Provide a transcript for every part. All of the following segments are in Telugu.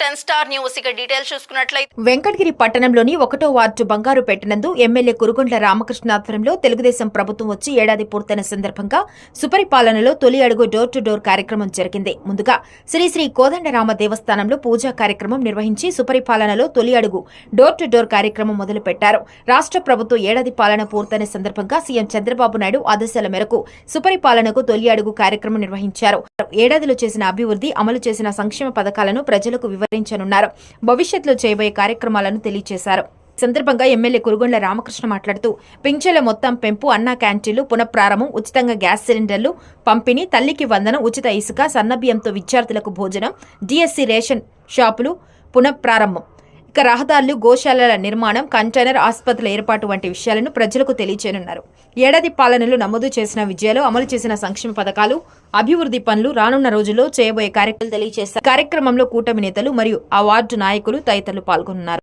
Ten star news. ఇక డీటెయిల్స్ చూసుకున్నట్లయితే వెంకటగిరి పట్టణంలోని ఒకటో వార్డు బంగారు పెట్టినందు ఎమ్మెల్యే కురుగొండ్ల రామకృష్ణ ఆధ్వర్యంలో తెలుగుదేశం ప్రభుత్వం వచ్చి ఏడాది పూర్తయిన సందర్భంగా సుపరిపాలనలో తొలి అడుగు డోర్ టు డోర్ కార్యక్రమం జరిగింది. ముందుగా శ్రీ శ్రీ కోదండరామ దేవస్థానంలో పూజా కార్యక్రమం నిర్వహించి సుపరిపాలనలో తొలి అడుగు డోర్ టు డోర్ కార్యక్రమం మొదలుపెట్టారు. రాష్ట్ర ప్రభుత్వం ఏడాది పాలన పూర్తయిన సందర్భంగా సీఎం చంద్రబాబు నాయుడు ఆదేశాల మేరకు సుపరిపాలనకు తొలి అడుగు కార్యక్రమం నిర్వహించారు. ఏడాదిలో చేసిన అభివృద్ధి అమలు చేసిన సంక్షేమ పథకాలను ప్రజలకు వివరించనున్నారు. భవిష్యత్తులో చేయబోయే కార్యక్రమాలను తెలియజేశారు. సందర్భంగా ఎమ్మెల్యే కురుగొండ్ల రామకృష్ణ మాట్లాడుతూ పింఛన్ల మొత్తం పెంపు అన్నా క్యాంటీన్లు పునఃప్రారంభం ఉచితంగా గ్యాస్ సిలిండర్లు పంపిణీ తల్లికి వందనం ఉచిత ఇసుక సన్నబియ్యంతో విద్యార్థులకు భోజనం డిఎస్సి రేషన్ షాపులు పునఃప్రారంభం. ఇక రహదారులు గోశాలల నిర్మాణం కంటైనర్ ఆసుపత్రుల ఏర్పాటు వంటి విషయాలను ప్రజలకు తెలియచేయనున్నారు. ఏడాది పాలనలో నమోదు చేసిన విజయాలు అమలు చేసిన సంక్షేమ పథకాలు అభివృద్ధి పనులు రానున్న రోజుల్లో చేయబోయే కార్యక్రమాలు తెలియజేశారు కార్యక్రమంలో కూటమి నేతలు మరియు ఆ వార్డు నాయకులు తదితరులు పాల్గొన్నారు.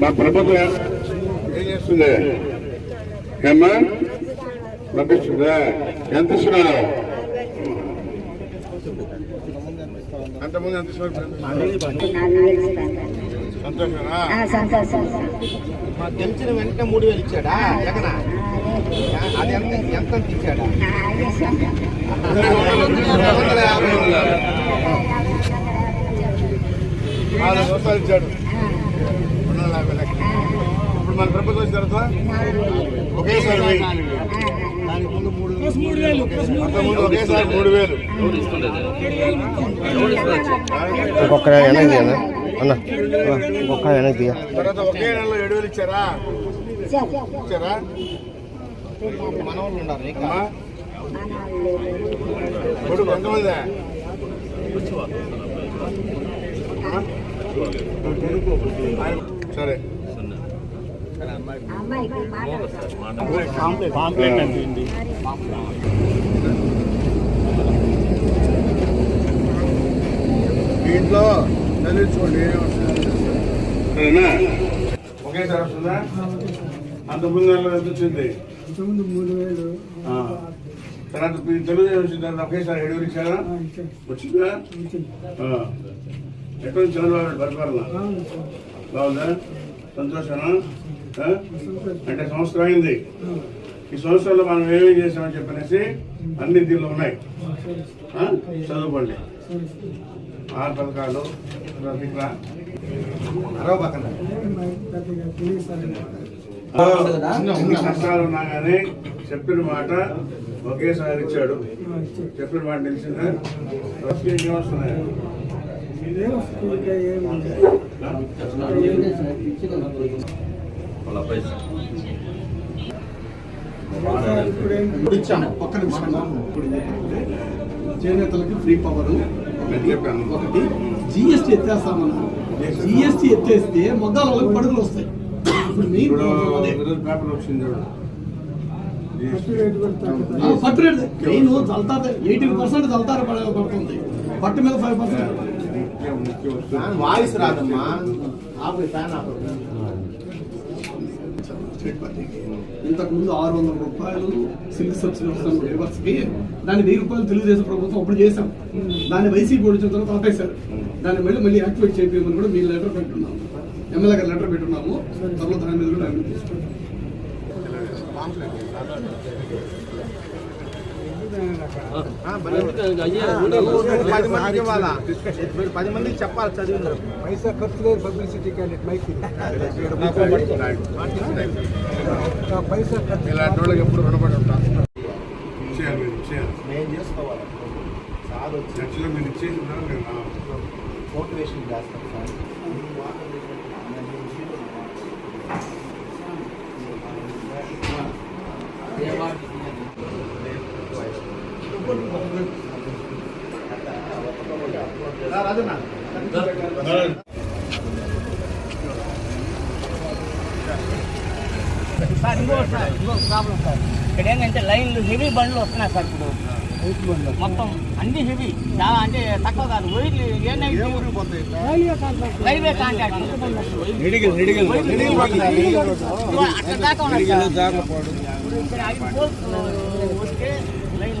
మా ప్రభుత్వం ఏం చేస్తుంది? ఏమ్మా? పంపిస్తుందా? ఎంత ఇస్తున్నారు? అంతకుముందు ఎంత సంతోషమా మా గెలిచిన వెంటనే మూడు వేలు ఇచ్చాడా? జగన అది ఎంత ఎంత ఇచ్చాడా? వందల యాభై నాలుగు ఇచ్చాడు. ఇప్పుడు మన ప్రభుత్వం వచ్చిన తర్వాత ఒకేసారి ముందు ఒకేసారి మూడు వేలు ఇంకొక వెనక్కి అన్న వెనక్కి తర్వాత ఒకే నెలలో ఏడు వేలు ఇచ్చారా ఇచ్చారా మనవాళ్ళు కొడుకు ఎంతమంది సరే ఇంట్లో చదివించుకోండి సరేనా ఒకేసారి వస్తుందా? అంత ముందు ఎంత వచ్చింది. తర్వాత తెలుగుదేశం వచ్చిన తర్వాత ఒకేసారి ఏడు వేలు ఇచ్చారా? వచ్చిందా. ఎక్కడ చంద్రబాబు పరిపాలన? బాగుందా? సంతోషమా? ఆ? అంటే సంవత్సరం అయింది. ఈ సంవత్సరంలో మనం ఏమేమి చేసామని చెప్పనేసి అన్ని దీనిలో ఉన్నాయి. ఆ? చదువుకోండి. ఆరు పథకాలు కష్టాలు ఉన్నా కానీ చెప్పిన మాట ఒకేసారి ఇచ్చాడు. చెప్పిన మాట తెలిసిందా వస్తున్నాయి? ఇచ్చాము ఒక్క నిమిషం ఇప్పుడు ఏంటంటే చేనేతలకి ఫ్రీ పవర్ ఒకటి. ఒకటి జిఎస్టీ ఎత్తేస్తామన్నారు జిఎస్టీ ఎత్తేస్తే మొగ్గాల వాళ్ళకి పడుగులు వస్తాయి. ఇప్పుడు పేపర్ వచ్చింది పట్టు రేట్. మెయిన్ జల్తార్ ఎయిటీన్ పర్సెంట్ జల్తార పడుతుంది. పట్టు మీద ఫైవ్ పర్సెంట్ వాయిస్ రాదమ్మా. ఆపు ఫ్యాన్ ఆపు. ఇంతకు ముందు ఆరు వందల రూపాయలు సిల్క్ సబ్సిడీ వస్తాం లేబర్స్కి దాన్ని వెయ్యి రూపాయలు తెలుగుదేశం ప్రభుత్వం అప్పుడు చేశాం. దాన్ని వైసీపీ వచ్చిన తర్వాత ఆపేశారు. దాన్ని మళ్ళీ మళ్ళీ యాక్టివేట్ చేయమని కూడా మీరు లెటర్ పెట్టున్నాము. ఎమ్మెల్యే గారు లెటర్ పెట్టున్నాము. త్వరలో దాని మీద కూడా. మీరు పది మందికి చెప్పాలి చదివింది పైసా ఖర్చు లేదు పబ్లిసిటీ క్యాండిడేట్ మైక్ పైసా ఇలాంటి వాళ్ళకి ఎప్పుడు రుణపడి ఉంటాం నేను చేసుకోవాలి సార్ వచ్చి యాక్చువల్గా మీరు ఇచ్చేసిన నేను చేస్తాను సార్ సార్ ఇంకో సార్ ఇంకో ప్రాబ్లం సార్ ఇక్కడ ఏంటంటే లైన్లు హెవీ బండ్లు వస్తున్నాయి సార్ ఇప్పుడు. మొత్తం అన్ని హెవీ. చాలా అంటే తక్కువ కాదు. వైర్లు ఏమైతే రైల్వే కాంట్రాక్ట్ అట్లా దాకా ఉన్నాయి సార్ ఇక్కడ ఐదు పోల్స్ వస్తే లైన్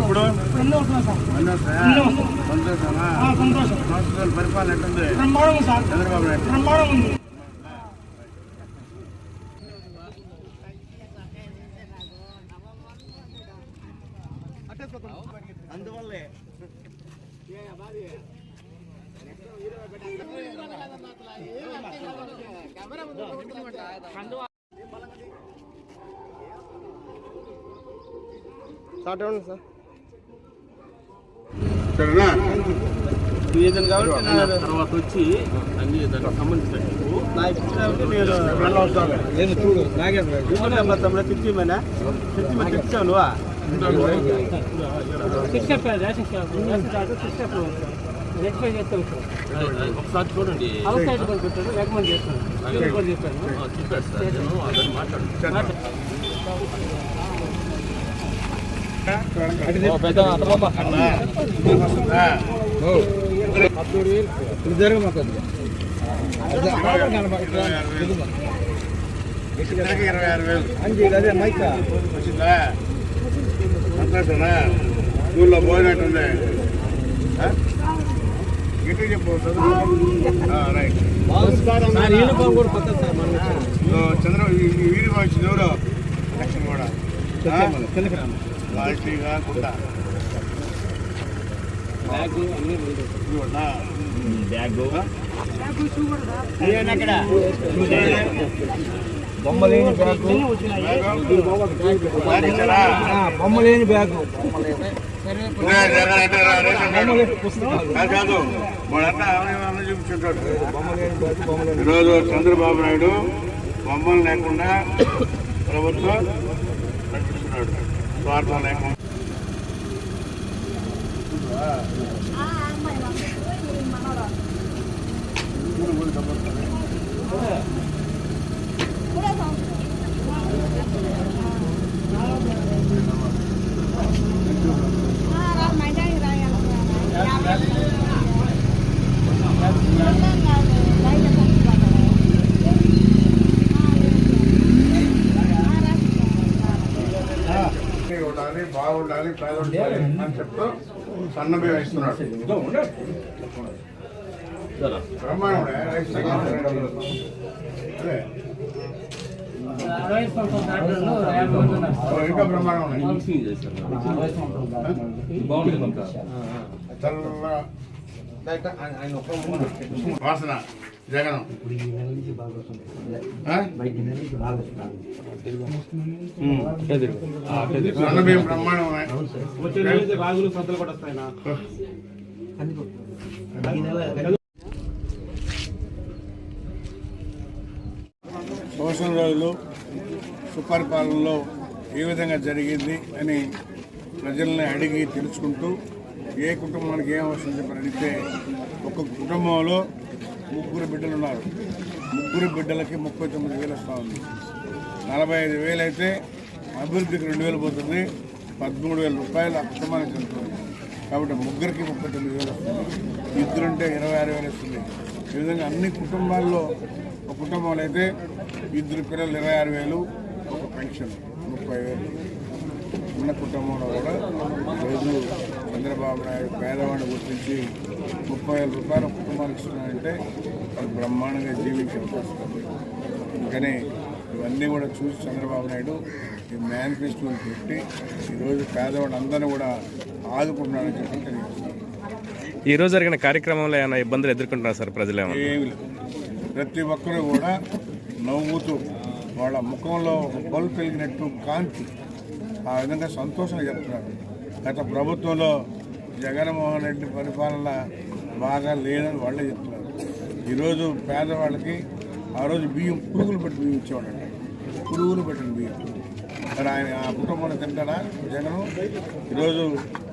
ఇప్పుడు పరిపాలన ఎట్టుంది? చంద్రబాబు నాయుడు. అందువల్లే. స్టార్ట్ అవ్వండి సార్? సరేనా? తర్వాత వచ్చి అన్ని దానికి సంబంధించినట్టు లేదు చూడు నాగేంద్ర ఒకసారి చూడండి. సార్ మాట్లాడు. ఇరవై ఆరు వేలు అదే మైక్ వచ్చిందా సంతోషమా స్కూల్లో పోయినట్టుంది ఆ? చెప్పు రైట్ కొత్త చంద్ర ఈ- వీరి వచ్చింది ఎవరు ఎలక్షన్ కూడా ఆ? కిందకి రాను క్వాలిటీగా కూడా ఇదిగోనా? బొమ్మలేని బ్యాగ్? బొమ్మలేని బ్యాగ్. ఈరోజు చంద్రబాబు నాయుడు బొమ్మలు లేకుండా ప్రభుత్వం నడిపిస్తున్నాడు స్వార్థం ఉండాలి బాగుండాలి పేదోడి అని చెప్తూ సన్న బియ్యం ఇస్తున్నాడు. బ్రహ్మాండం అదే. ఇంకా బ్రహ్మాండం ఉన్నాయి. చల్ల వాసన జగనం. బ్రహ్మాండం. రాగులు సద్దలు కూడా వస్తాయి సంవత్సరం రోజులు సుపరిపాలనలో ఏ విధంగా జరిగింది అని ప్రజల్ని అడిగి తెలుసుకుంటూ ఏ కుటుంబానికి ఏం అవసరం చెప్పని అడిగితే ఒక కుటుంబంలో ముగ్గురు బిడ్డలు ఉన్నారు. ముగ్గురు బిడ్డలకి ముప్పై తొమ్మిది వేలు వస్తూ ఉంది. నలభై ఐదు వేలు అయితే అభివృద్ధికి రెండు వేలు పోతుంది. పదమూడు వేల రూపాయలు ఆ కుటుంబానికి వెళ్తుంది. కాబట్టి ముగ్గురికి ముప్పై తొమ్మిది వేలు వస్తుంది. ఇద్దరుంటే ఇరవై ఆరు వేలు వస్తుంది. ఈ విధంగా అన్ని కుటుంబాల్లో ఒక కుటుంబంలో అయితే ఇద్దరు పిల్లలు ఇరవై ఆరు వేలు ఒక పెన్షన్ ముప్పై వేలు. ఉన్న కుటుంబంలో కూడా రోజు చంద్రబాబు నాయుడు పేదవాడిని గుర్తించి ముప్పై వేల రూపాయలు కుటుంబానికి ఇస్తున్నారంటే వాళ్ళు బ్రహ్మాండంగా జీవించే అవకాశం అందుకని ఇవన్నీ కూడా చూసి చంద్రబాబు నాయుడు ఈ మేనిఫెస్టోని పెట్టి ఈరోజు పేదవాడు అందరినీ కూడా ఆదుకుంటున్నారని చెప్పి తెలియజేస్తారు ఈ రోజు జరిగిన కార్యక్రమంలో ఏమైనా ఇబ్బందులు ఎదుర్కొంటున్నారు సార్ ప్రజలు ఏమైనా? ఏమి ప్రతి ఒక్కరు కూడా నవ్వుతూ వాళ్ళ ముఖంలో బల్బు పెరిగినట్టు కాంతి ఆ విధంగా సంతోషంగా చెప్తున్నారు. గత ప్రభుత్వంలో జగన్మోహన్ రెడ్డి పరిపాలన బాగా లేదని వాళ్ళే చెప్తున్నారు. ఈరోజు పేదవాళ్ళకి ఆ రోజు బియ్యం పురుగులు పెట్టి బియ్యం ఇచ్చేవాడంట పురుగులు పెట్టిన బియ్యం. మరి ఆయన ఆ కుటుంబంలో తింటాడా జగన్? ఈరోజు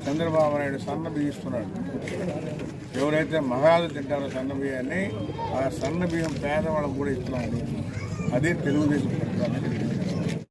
చంద్రబాబు నాయుడు సన్న బియ్యం ఇస్తున్నాడు. ఎవరైతే మహారాజు తింటారో సన్న బియ్యాన్ని ఆ సన్న బియ్యం పేదవాళ్ళకు కూడా ఇస్తున్నాడు. అదే తెలుగుదేశం పరిపాలన